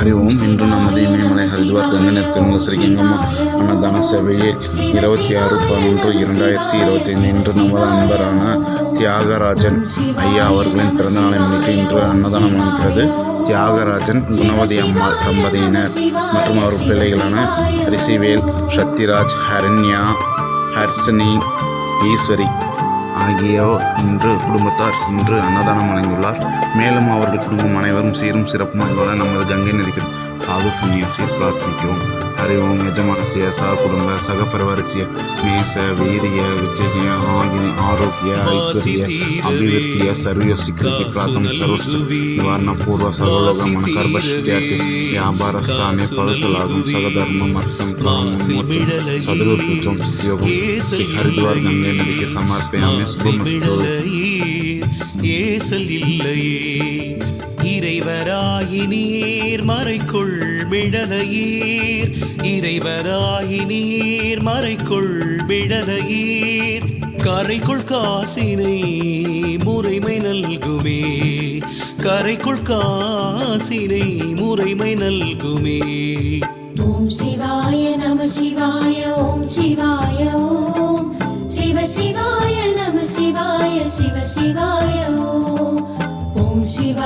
அறிவோம் இன்று நமது இமயமலை ஹரித்வார் கங்கை நெற்கங்க ஸ்ரீகங்கம்மா அன்னதான சேவையில் இருபத்தி ஆறு பதினொன்று இரண்டாயிரத்தி இருபத்தைந்து இன்று நமது அன்பரான தியாகராஜன் ஐயா அவர்களின் பிறந்தநாளை முன்னிட்டு இன்று அன்னதானம் வழங்குகிறது தியாகராஜன் குணவதி அம்மாள் தம்பதியினர் மற்றும் அவர் பிள்ளைகளான ரிஷிவேல் சத்யராஜ் ஹரண்யா ஹர்ஷினி ஈஸ்வரி ஆகியோர் இன்று குடும்பத்தார் இன்று அன்னதானம் வழங்கியுள்ளார். மேலும் அவர்கள் குடும்பம் அனைவரும் சீரும் சிறப்புமாக வாழ நமது கங்கை நதிக்கு சாது சன்னியாசி பிரார்த்தனைக்கிறோம் அறிவோம் எஜமானசிய சக குடும்ப சக பரவரிசிய மேச வீரிய விஜய ஆயுள் ஆரோக்கிய ஐஸ்வர்ய அபிவிருத்திய சர்வ சிக்கிருதி பிரார்த்தனை சர்வஸ்து நிவாரண பூர்வ சர்வலோகமான கர்ப்பஷ்டியாட்டி வியாபாரஸ்தானே பழுத்தலாகும் சகதர்மம் அர்த்தம் காமம் மூச்சம் சதுர்பூச்சம் சுத்தியோகம் ஸ்ரீ ஹரித்வார் கங்கை நதிக்கு சமர்ப்பயாமி. ஏசல் இல்லையே. இறைவராயினீர் மறைக்குள் விடலையீர். இறைவராயினீர் மறைக்குள் விடலையீர். கரைக்குள் காசினை முறைமை நல்குமே. கரைக்குள் காசினை முறைமை நல்குமே. ஓம் சிவாய நம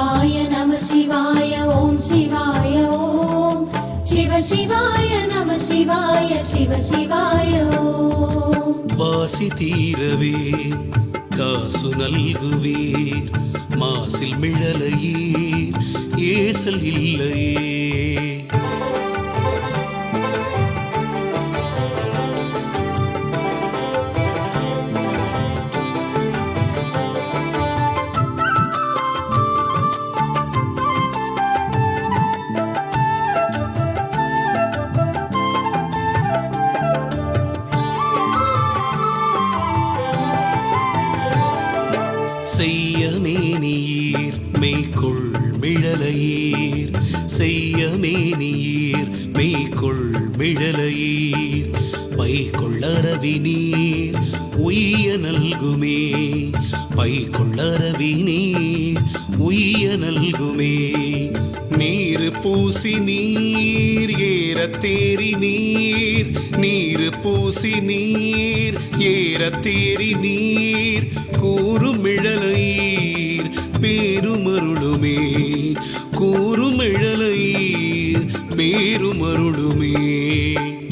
शिवाय नमः शिवाय ॐ शिवाय ॐ शिव शिवाय नमः शिवाय शिव शिवाय ॐ வாசி தீரவே காசு நல்குவீர் மாசில் மிழலையீர் ஏசல் இல்லையே மேனியீர் மெய்க்குள் மிழலையீர். செய்ய மேனியீர் மெய்க்குள் மிழலையீர். பைக்குள்ளரவி நீர் உய்ய நல்குமே. பைக்குள்ளரவி நீர் உய்ய நல்குமே. நீர் பூசி நீர் ஏறத்தேறி நீர் நீரு பூசி நீர் ஏறத்தேறி நீர் கூறுமிழலையீர் பேருமருளுமே கூறுமிழலையீர் பேருமருளுமே.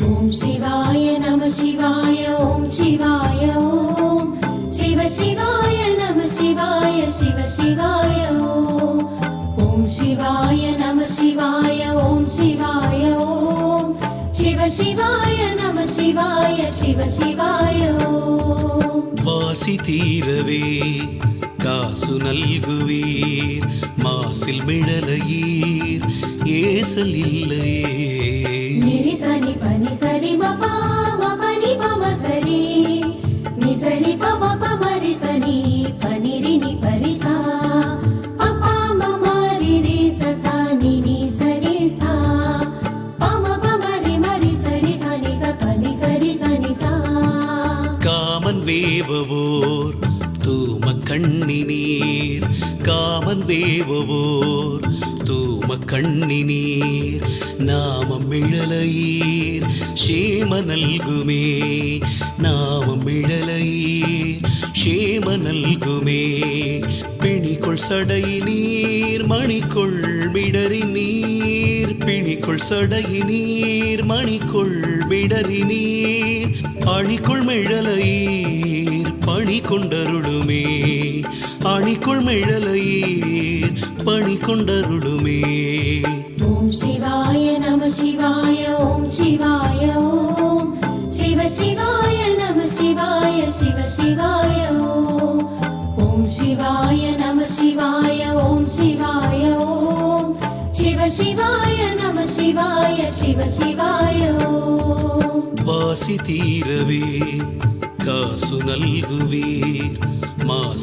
ஓம் சிவாய நம சிவாய ஓம் சிவாய ஓம். சிவ சிவாய நம சிவாய சிவ சிவாய ஓம் சிவாய சிவாய சிவ சிவாயோ. வாசி தீரவே காசு நல்குவீர். மாசில் மிழலையீர் ஏசல் இல்லையே. வேவவோர் தூம கண்ணி நீர் காமன் வேவவோர் தூம கண்ணி நீர் நாமம் மிழலையீர் ஷேம நல்குமே. நாமம் மிழலையீர் ஷேம நல்குமே. பிணிக்குள் சடை நீர் மணிக்குள் விடறி நீர் பிணிக்குள் சடை நீர் மணிக்குள் விடறி நீர் அணிக்குள் மிழலையீர். பணி கொண்டருளுமே. அணிக்குள் மிழலையீர் பணி கொண்டருளுமே. ஓம் சிவாய நம சிவாய ஓம் சிவாய ஓம். சிவ சிவாய நம சிவாய சிவ சிவாய ஓம். சிவாய நம சிவாய ஓம் சிவாய ஓம். சிவ சிவாய நம சிவாய சிவ சிவாய வாசி தீரவே. காசு நல்குவீர் மாசில்